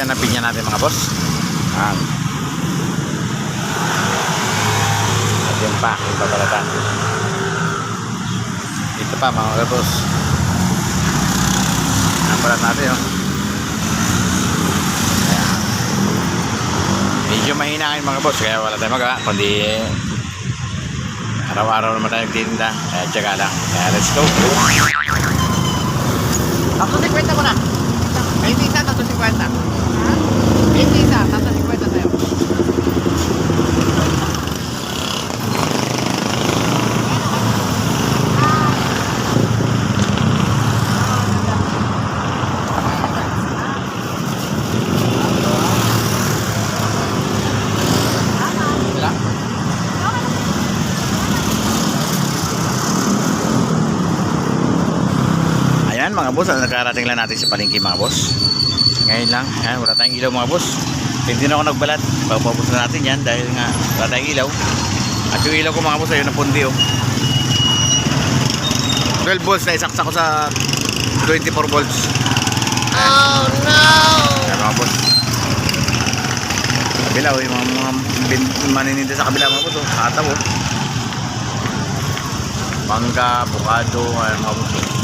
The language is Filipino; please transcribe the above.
yan ang pinya natin mga boss. Yan. At yun pa, yung babalatan. Dito pa mga boss. Ang natin oh. Medyo mahina ngayon mga boss, kaya wala tayong magawa. Kundi araw-araw naman tayo nagtitinda. Kaya tsaga lang. Kaya let's go. Mga boss, ah, nakarating lang natin sa palengke mga boss. Ngayon lang, ayan, wala tayong ilaw mga boss. Hindi na ako nagbalat. Papapos na natin yan dahil nga wala tayong ilaw. At yung ilaw ko mga boss, ayun ang pundi oh. 12 volts na isaksa ko sa 24 volts. Oh no! Ayan mga boss. Kabila oh, yung mga, mga bin- manininda sa kabila mga boss oh. Kataw oh. Mangga, bukado, ayan mga boss. oh.